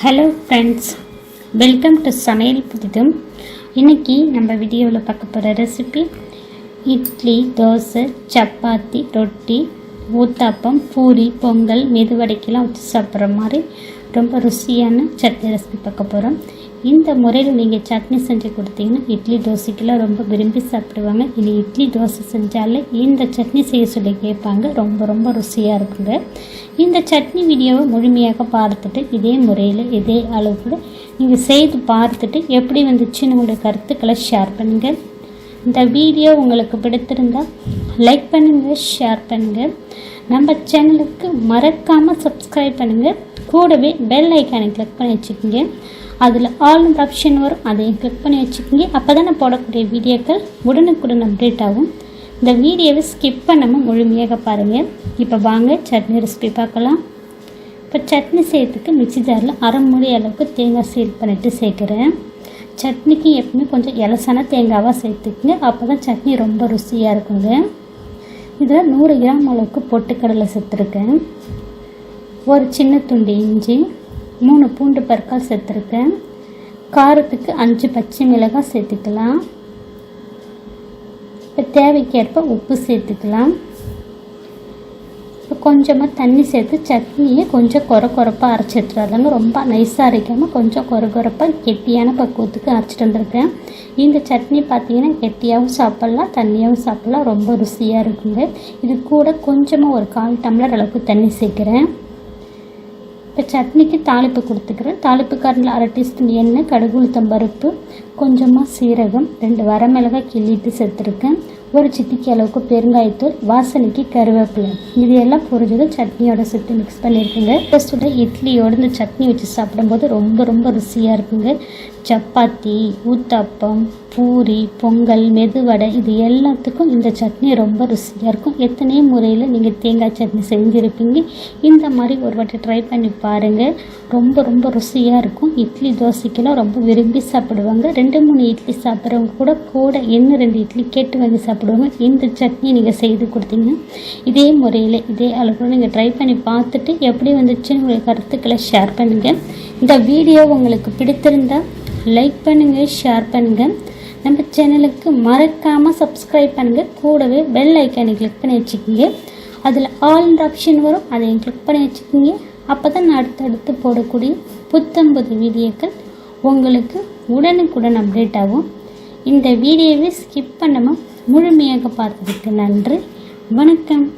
Hello friends welcome to சமையல் புதிதும் இன்னைக்கு நம்ம வீடியோவில் பார்க்க போகிற ரெசிபி இட்லி தோசை சப்பாத்தி ரொட்டி ஊத்தாப்பம் பூரி பொங்கல் மெதுவடைக்கெல்லாம் வச்சு சாப்பிட்ற மாதிரி ரொம்ப ருசியான சட்னி ரெசிபி பார்க்க போகிறோம் இந்த முறையில் நீங்கள் சட்னி செஞ்சு கொடுத்தீங்கன்னா இட்லி தோசைக்கெல்லாம் ரொம்ப விரும்பி சாப்பிடுவாங்க. இனி இட்லி தோசை செஞ்சாலே இந்த சட்னி செய்ய சொல்லி கேட்பாங்க. ரொம்ப ரொம்ப ருசியாக இருக்குங்க. இந்த சட்னி வீடியோவை முழுமையாக பார்த்துட்டு இதே முறையில் இதே அளவுக்கு நீங்கள் செய்து பார்த்துட்டு எப்படி வந்துச்சுன்னு நம்மளுடைய கருத்துக்களை ஷேர் பண்ணுங்கள் இந்த வீடியோ உங்களுக்கு பிடித்திருந்தால் லைக் பண்ணுங்கள் ஷேர் பண்ணுங்கள் நம்ம சேனலுக்கு மறக்காமல் சப்ஸ்கிரைப் பண்ணுங்கள் கூடவே பெல் ஐக்கானை கிளிக் பண்ணி வச்சுக்கோங்க. அதில் ஆல் ஆப்ஷன் வரும் அதையும் கிளிக் பண்ணி வச்சுக்கோங்க. அப்போ தான் நான் போடக்கூடிய வீடியோக்கள் உடனுக்குடன் அப்டேட் ஆகும். இந்த வீடியோவை ஸ்கிப் பண்ணாமல் முழுமையாக பாருங்கள் இப்போ வாங்க சட்னி ரெசிபி பார்க்கலாம். இப்போ சட்னி செய்யறதுக்கு மிக்சி ஜாரில் அரை மூடி அளவுக்கு தேங்காய் சீல் பண்ணிவிட்டு சேர்க்குறேன். சட்னிக்கு எப்பவுமே கொஞ்சம் இலசான தேங்காவாக சேர்த்துக்குங்க. அப்போ தான் சட்னி ரொம்ப ருசியாக இருக்குங்க. இதில் நூறு கிராம் அளவுக்கு பொட்டுக்கடலை சேர்த்துருக்கேன். ஒரு சின்ன துண்டு இஞ்சி மூணு பூண்டு பற்கால் சேர்த்துருக்கேன். காரத்துக்கு அஞ்சு பச்சை மிளகாய் சேர்த்துக்கலாம். இப்போ தேவைக்கேற்ப உப்பு சேர்த்துக்கலாம். இப்போ கொஞ்சமாக தண்ணி சேர்த்து சட்னியை கொஞ்சம் குறை குறைப்பாக அரைச்சி வரலாங்க. ரொம்ப நைஸாக அரைக்காமல் கொஞ்சம் குறை குறைப்பாக கெட்டியான பக்குவத்துக்கு அரைச்சிட்டு வந்திருக்கேன். இந்த சட்னி பார்த்தீங்கன்னா கெட்டியாகவும் சாப்பிட்லாம் தண்ணியாகவும் சாப்பிட்லாம். ரொம்ப ருசியாக இருக்குங்க. இது கூட கொஞ்சமாக ஒரு கால் டம்ளர் அளவுக்கு தண்ணி சேர்க்குறேன். இப்போ சட்னிக்கு தாளிப்பு கொடுத்துக்கிறேன். தாளிப்பு காரணில் அரை டீஸ்பூன் எண்ணெய் கடுகு உளுத்தம் பருப்பு கொஞ்சமாக சீரகம் ரெண்டு வரமிளகாய் கிள்ளிட்டு சேர்த்துருக்கேன். ஒரு சிட்டிக்கு அளவுக்கு பெருங்காயத்தூள் வாசனைக்கு கருவேப்பிலை. இது எல்லாம் பொரிஞ்சதும் சட்னியோட சுட்டு மிக்ஸ் பண்ணியிருக்குங்க. ஃபஸ்ட்டு இட்லியோட இந்த சட்னி வச்சு சாப்பிடும்போது ரொம்ப ரொம்ப ருசியாக இருக்குங்க. சப்பாத்தி ஊத்தாப்பம் பூரி பொங்கல் மெதுவடை இது எல்லாத்துக்கும் இந்த சட்னி ரொம்ப ருசியாக இருக்கும். எத்தனையோ முறையில் நீங்கள் தேங்காய் சட்னி செஞ்சுருப்பீங்க? இந்த மாதிரி ஒரு வாட்டி ட்ரை பண்ணி பாருங்கள் ரொம்ப ரொம்ப ருசியாக இருக்கும். இட்லி தோசைக்கெல்லாம் ரொம்ப விரும்பி சாப்பிடுவாங்க. ரெண்டு மூணு இட்லி சாப்பிட்றவங்க கூட கூட என்ன ரெண்டு இட்லி கேட்டு வாங்கி சாப்பிடுவாங்க இந்த சட்னி நீங்கள் செய்து கொடுத்தீங்கன்னா இதே முறையில் இதே அளவுக்கு நீங்கள் ட்ரை பண்ணி பார்த்துட்டு எப்படி வந்துச்சுன்னு உங்கள் கருத்துக்களை ஷேர் பண்ணுங்கள் இந்த வீடியோ உங்களுக்கு பிடித்திருந்தால் லைக் பண்ணுங்கள் ஷேர் பண்ணுங்கள் நம்ம சேனலுக்கு மறக்காமல் சப்ஸ்கிரைப் பண்ணுங்கள் கூடவே பெல் ஐக்கானை கிளிக் பண்ணி வச்சுக்கோங்க. அதில் ஆல் ஆப்ஷன் வரும். அதையும் கிளிக் பண்ணி வச்சுக்கோங்க. அப்போ தான் நான் அடுத்தடுத்து போடக்கூடிய புத்தம்புது வீடியோக்கள் உங்களுக்கு உடனுக்குடன் அப்டேட் ஆகும். இந்த வீடியோவை ஸ்கிப் பண்ணாமல் முழுமையாக பார்த்ததுக்கு நன்றி. வணக்கம்.